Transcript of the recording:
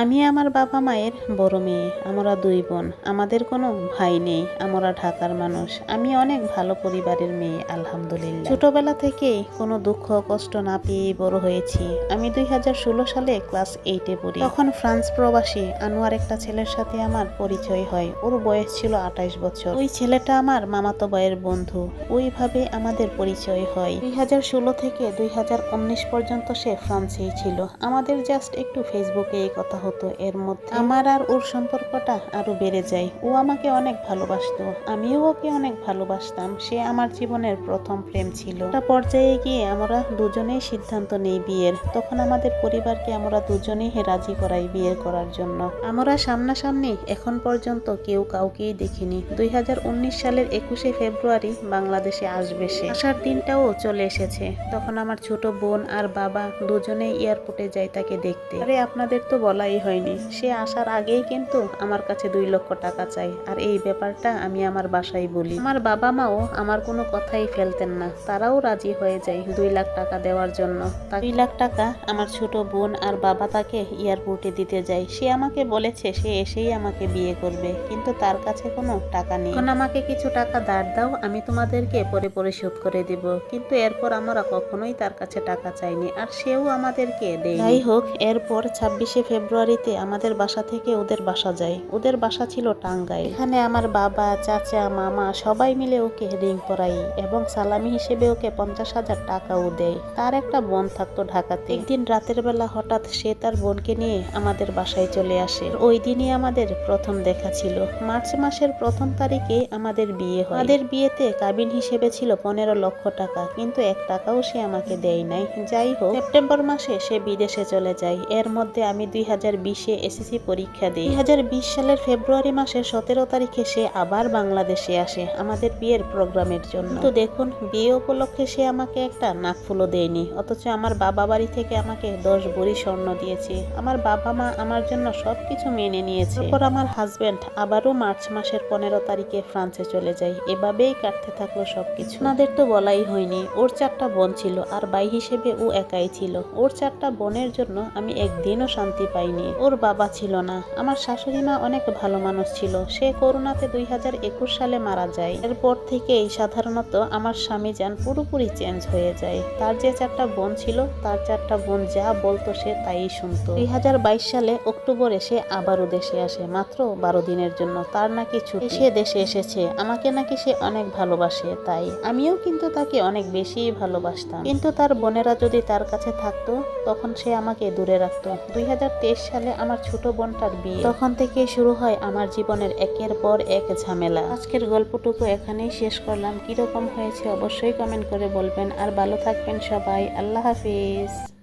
আমি আমার বাবা মায়ের বড় মেয়ে, আমরা দুই বোন। আমাদের কোনো ভাই নেই, আমরা ঢাকার মানুষ। আমি অনেক ভালো পরিবারের মেয়ে, আলহামদুলিল্লাহ। ছোটবেলা থেকেই কোনো দুঃখ, কষ্ট না পেয়ে বড় হয়েছি। আমি দুই হাজার ষোলো সালে ক্লাস এইটে পড়ি। তখন ফ্রান্স প্রবাসী আনোয়ার একটা ছেলের সাথে আমার পরিচয় হয়। ওর বয়স ছিল আঠাইশ বছর। ওই ছেলেটা আমার মামাতো ভাইয়ের বন্ধু। ওইভাবে আমাদের পরিচয় হয়। দুই হাজার ষোলো থেকে দুই হাজার উনিশ পর্যন্ত সে ফ্রান্সেই ছিল। আমাদের জাস্ট একটু ফেসবুকে এই কথা হতো এর মধ্যে। আমার আর ওর সম্পর্কটা আরও বেড়ে যায়। ও আমাকে অনেক ভালোবাসতো। আমিও ওকে অনেক ভালোবাসতাম। সে আমার জীবনের প্রথম প্রেম ছিল। পর্যায়ে গিয়ে আমরা দুজনেই সিদ্ধান্ত নেই বিয়ের। তখন আমাদের পরিবারকে আমরা দুজনেই রাজি করাই বিয়ে করার জন্য। আমরা সামনাসামনি এখন পর্যন্ত কেউ কাউকেই দেখিনি। দুই হাজার উনিশ সালের একুশে ফেব্রুয়ারি বাংলাদেশে আসবে সে। আসার দিনটাও চলে এসেছে। তখন আমার ছোট বোন আর বাবা দুজনেই এয়ারপোর্টে যাই তাকে দেখতে। আরে, আপনাদের তো বলাই হয়নি। সে আসার আগেই কিন্তু আমার কাছে দুই লক্ষ টাকা চাই। আর এই ব্যাপারটা আমি আমার বাসায় বলি। আমার বাবা মাও আমার কোনো কথাই ফেলতেন না। তারাও রাজি হয়ে যায় দুই লাখ টাকা দেওয়ার জন্য। দুই লাখ টাকা আমার ছোট বোন আর বাবা তাকে এয়ারপোর্টে দিতে যায়। সে আমাকে বলেছে সে এসেই আমাকে বিয়ে করবে। কিন্তু তার কাছে কোনো টাকা নেই। এখন আমাকে কিছু টাকা ধার দাও, আমি তোমাদেরকে পরে পরে শোধ করে দিব। কিন্তু এরপর আমরা কখনোই তার কাছে টাকা চাইনি। আর সেও আমাদেরকে দেয় যাই হোক, এরপর ছাব্বিশে ফেব্রুয়ারিতে আমাদের বাসা থেকে ওদের বাসা যায়। ওদের বাসা ছিল টাঙ্গাইল। এখানে আমার বাবা, চাচা, মামা সবাই মিলে ওকে রিং পরাই এবং সালামি হিসেবে ওকে পঞ্চাশ হাজার টাকাও দেয়। তার একটা বোন থাকতো ঢাকাতে। একদিন রাতের বেলা হঠাৎ সে তার বোনকে নিয়ে আমাদের বাসায় চলে আসে। ওই দিনই আমাদের প্রথম দেখা ছিল। মার্চ মাসের প্রথম তারিখে আমাদের বিয়ে হয়। আমাদের বিয়েতে কাবিন হিসেবে ছিল পনেরো লক্ষ টাকা, কিন্তু এক টাকাও সে আমাকে দেয় নাই। যাই হোক, সেপ্টেম্বর মাসে সে বিদেশে চলে যায়। এর মধ্যে আমি দুই হাজার বিশে এসএসসি পরীক্ষা দিই দুই হাজার বিশ সালের ফেব্রুয়ারি মাসের সতেরো তারিখে সে আবার বাংলাদেশে আসে আমাদের বিয়ের প্রোগ্রামের জন্য। তো দেখুন, বিয়ে উপলক্ষে সে আমাকে একটা নাকফুলও দেয়নি, অথচ আমার বাবা বাড়ি থেকে আমাকে দশ ভরি স্বর্ণ দিয়েছে। আমার বাবা মা আমার জন্য সবকিছু মেনে নিয়েছে। তারপর আমার হাজব্যান্ড আবারও মার্চ মাসের পনেরো তারিখে ফ্রান্সে চলে যায়। এভাবেই কাটতে থাকল সবকিছু। ওনাদের তো বলাই হয়নি, ওর চারটা বোন ছিল আর বাই হিসেবে ও একাই ছিল। ওর চারটা বোনের জন্য আমি একদিনও শান্তি পাইনি। ওর বাবা ছিল না। আমার শাশুড়ি মা অনেক ভালো মানুষ ছিল। সে করোনাতে দুই হাজার একুশ সালে মারা যায়। এরপর থেকেই সাধারণত আমার স্বামী যান পুরোপুরি চেঞ্জ হয়ে যায়। তার যে চারটা বোন ছিল, তার চারটা বোন যা বলতো সে তাই শুনতো। দুই হাজার বাইশ সালে অক্টোবরে সে আবারও দেশে আসে, মাত্র বারো দিনের জন্য। তার নাকি ছুটি। সে দেশে এসেছে। আমাকে নাকি সে অনেক ভালোবাসে, তাই আমিও কিন্তু তাকে অনেক বেশি ভালোবাসতাম। কিন্তু তার বোনেরা যদি তার কাছে থাকতো, তখন সে আমাকে দূরে রাখতো। দুই হাজার তেইশ সালে আমার ছোট বোনটার বিয়ে। তখন থেকে শুরু হয় আমার জীবনের একের পর এক ঝামেলা। আজকের গল্পটুকু এখানেই শেষ করলাম। কীরকম হয়েছে অবশ্যই কমেন্ট করে বলবেন। আর ভালো থাকবেন সবাই। আল্লাহ হাফিজ।